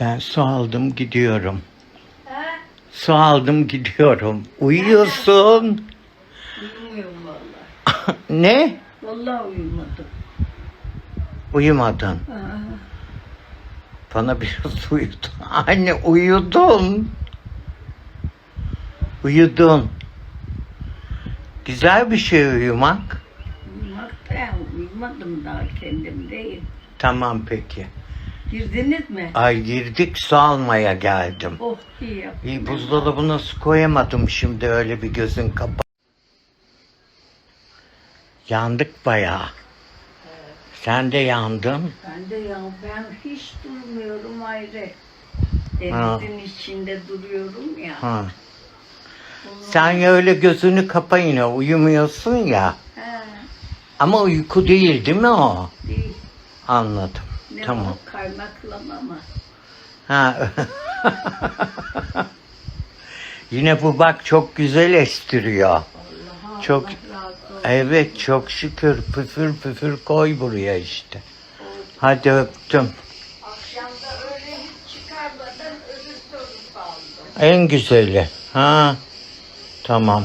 Ben su aldım gidiyorum. Ha? Su aldım gidiyorum. Uyuyorsun. Uyumuyorum vallahi. ne? Vallahi uyumadım. Uyumadın. Ha. Bana biraz uyudun. Anne uyudun. Uyudun. Güzel bir şey uyumak. Uyumak ben uyumadım daha kendim değil. Tamam peki. Girdiniz mi? Ay girdik su almaya geldim. Oh iyi yaptın. İyi buzdolabına su koyamadım şimdi öyle bir gözün kapalı. Yandık bayağı. Sen de yandın. Ben de ya ben hiç durmuyorum ayrı. Ha. Denizin içinde duruyorum ya. Ha. Sen ya öyle gözünü kapa yine uyumuyorsun ya. Ha, Ama uyku değil değil mi o? değil. Anladım. Ne tamam. o kaymaklama mı? Ha. Yine bu bak çok güzel estiriyor. Allah Çok- Allah razı olsun. Evet çok şükür püfür püfür koy buraya işte. Hadi öptüm. Akşamda öyle hiç çıkarmadan öbür soru kaldı. En güzeli. Ha. Tamam.